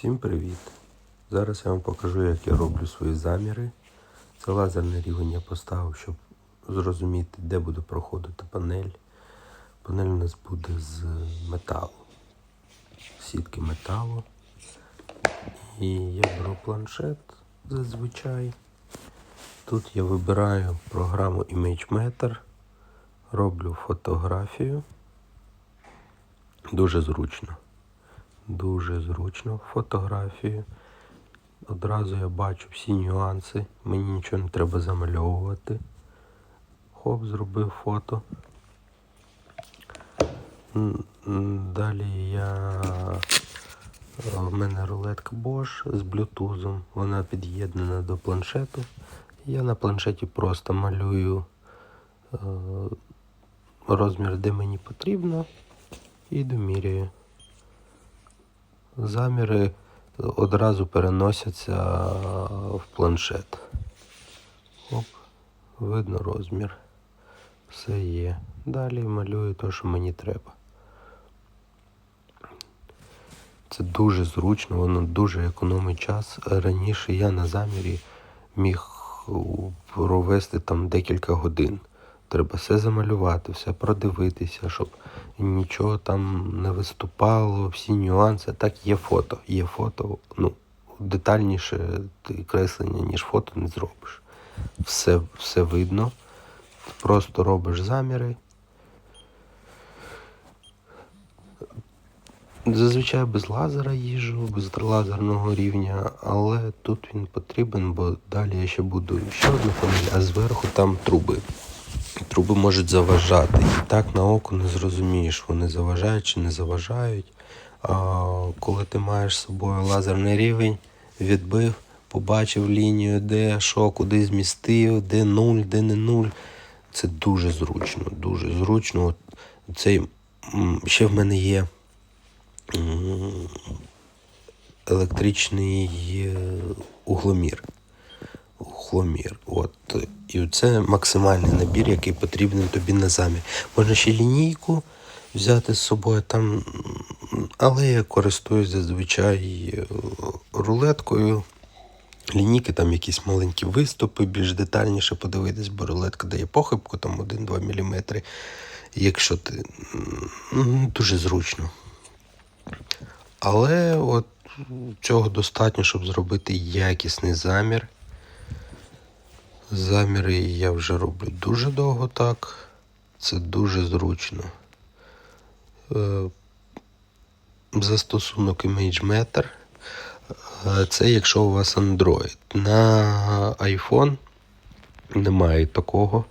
Всім привіт! Зараз я вам покажу, як я роблю свої заміри. Це лазерний рівень я поставив, щоб зрозуміти, де буде проходити панель. Панель у нас буде з металу, сітки металу. І я беру планшет зазвичай. Тут я вибираю програму ImageMeter, роблю фотографію. Дуже зручно. Дуже зручно фотографію. Одразу я бачу всі нюанси. Мені нічого не треба замальовувати. Хоп, зробив фото. Далі я. В мене рулетка Bosch з блютузом. Вона під'єднана до планшету. Я на планшеті просто малюю е, розмір, де мені потрібно, і домірюю заміри одразу переносяться в планшет. Оп, видно розмір. Все є. Далі малюю те, що мені треба. Це дуже зручно, воно дуже економить час. Раніше я на замірі міг провести там декілька годин. Треба все замалювати, все продивитися, щоб нічого там не виступало, всі нюанси. Так, є фото. Є фото, ну, детальніше креслення, ніж фото, не зробиш. Все, все видно. Ти просто робиш заміри. Зазвичай без лазера їжу, без лазерного рівня, але тут він потрібен, бо далі я ще буду ще одну панель, а зверху там труби. Труби можуть заважати. І так на око не зрозумієш, вони заважають чи не заважають. А коли ти маєш з собою лазерний рівень, відбив, побачив лінію, де що, куди змістив, де нуль, де не нуль. Це дуже зручно, дуже зручно. От Цей, ще в мене є електричний е, угломір. Угломір. От. І це максимальний набір, який потрібен тобі на замір. Можна ще лінійку взяти з собою там, але я користуюсь зазвичай е, рулеткою. Лінійки, там якісь маленькі виступи, більш детальніше подивитись, бо рулетка дає похибку, там 1-2 мм. Якщо ти дуже зручно. Але от цього достатньо, щоб зробити якісний замір. Заміри я вже роблю дуже довго так. Це дуже зручно. Е, Застосунок ImageMeter. Е, Це якщо у вас Android. На iPhone немає такого,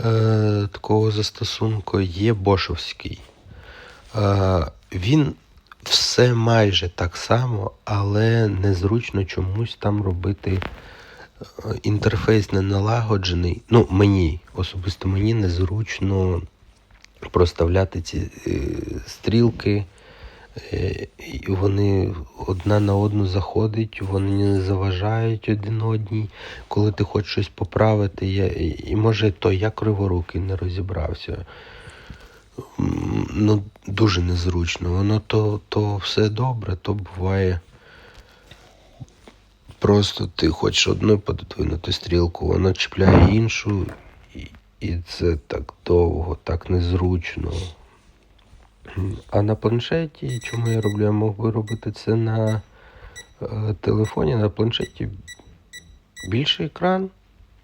е, такого застосунку. Є бошовський. Він все майже так само, але незручно чомусь там робити інтерфейс не налагоджений. Ну, мені, особисто мені незручно проставляти ці е, стрілки. Е, вони одна на одну заходять, вони не заважають один одній. Коли ти хочеш щось поправити, я, і, може то я криворукий не розібрався. Ну, дуже незручно. Воно то, то все добре, то буває. Просто ти хочеш одну пододвинути стрілку, воно чіпляє іншу, і, і це так довго, так незручно. А на планшеті, чому я роблю? Я мог би робити це на е, телефоні, на планшеті більший екран,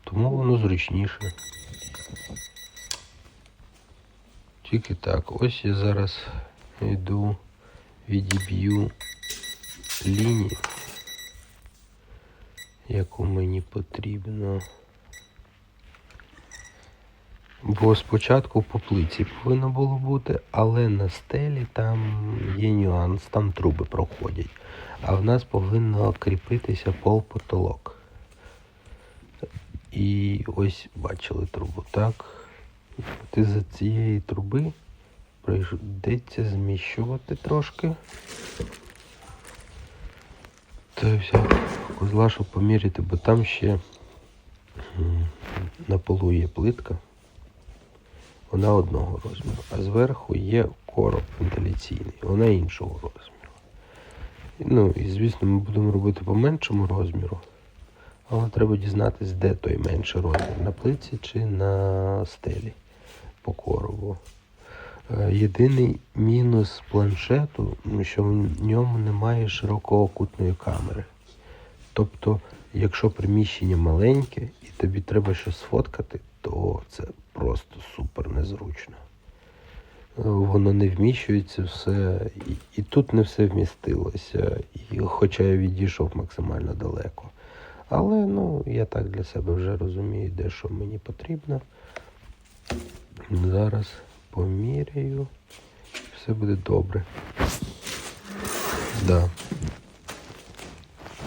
тому воно зручніше. Тільки так. Ось я зараз йду, відіб'ю лінію, яку мені потрібно. Бо спочатку по плиці повинно було бути, але на стелі там є нюанс, там труби проходять. А в нас повинно кріпитися пол-потолок. І ось бачили трубу, так? Ти за цієї труби прийдеться зміщувати трошки. Та й вся козла, щоб поміряти, бо там ще на полу є плитка. Вона одного розміру, а зверху є короб вентиляційний, вона іншого розміру. Ну, і звісно, ми будемо робити по меншому розміру. Але треба дізнатися, де той менший розмір, на плиці чи на стелі по коробу. Е, Єдиний мінус планшету, ну, що в ньому немає широкоокутної камери. Тобто, якщо приміщення маленьке і тобі треба щось сфоткати, то це просто супер незручно. Е, Воно не вміщується все, і, тут не все вмістилося, і, хоча я відійшов максимально далеко. Але ну, я так для себе вже розумію, де що мені потрібно. Зараз поміряю. Все буде добре. Да.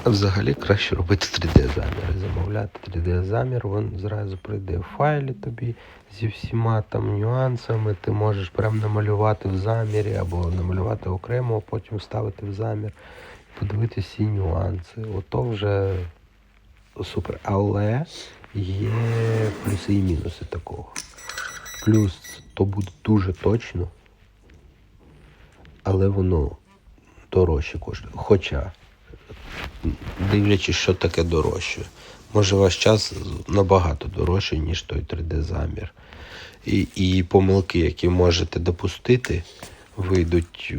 Взагалі краще робити 3D-заміри, замовляти 3D-замір, він зразу прийде в файлі тобі зі всіма там нюансами. Ти можеш прям намалювати в замірі або намалювати окремо, а потім вставити в замір і подивитися всі нюанси. Ото вже супер. Але є плюси і мінуси такого. Плюс то буде дуже точно, але воно дорожче коштує. Хоча, дивлячись, що таке дорожче. Може ваш час набагато дорожчий, ніж той 3D-замір. І, і помилки, які можете допустити, вийдуть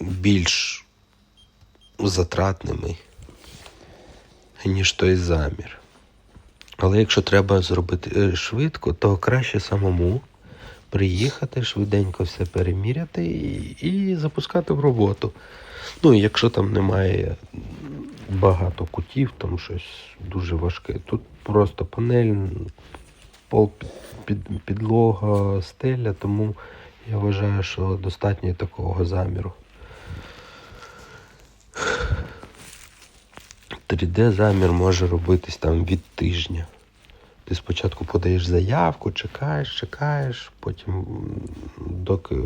більш затратними, ніж той замір. Але якщо треба зробити е, швидко, то краще самому приїхати, швиденько все переміряти і, і запускати в роботу. Ну, якщо там немає багато кутів, там щось дуже важке. Тут просто панель, пол, під, під, підлога, стеля, тому я вважаю, що достатньо такого заміру. 3D-замір може робитись там від тижня. Ти спочатку подаєш заявку, чекаєш, чекаєш, потім, доки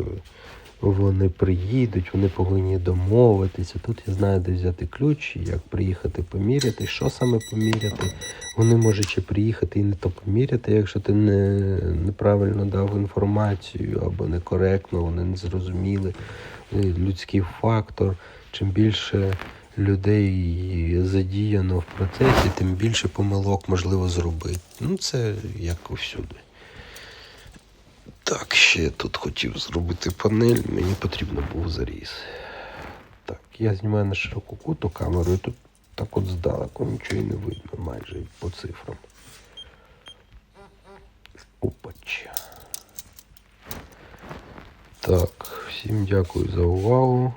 вони приїдуть, вони повинні домовитися. Тут я знаю, де взяти ключ, як приїхати поміряти, що саме поміряти. Вони можуть ще приїхати і не то поміряти, якщо ти не, неправильно дав інформацію або некоректно, вони не зрозуміли. Е, Людський фактор. Чим більше людей задіяно в процесі, тим більше помилок можливо зробити. Ну, це як усюди. Так, ще тут хотів зробити панель, мені потрібно був заріз. Так, я знімаю на широку куту камеру і тут так от здалеку нічого і не видно майже по цифрам. Опача. Так, всім дякую за увагу.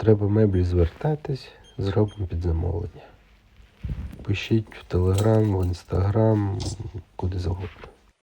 Треба меблі звертатись, зробимо під замовлення. Пишіть в Телеграм, в Інстаграм, куди завгодно.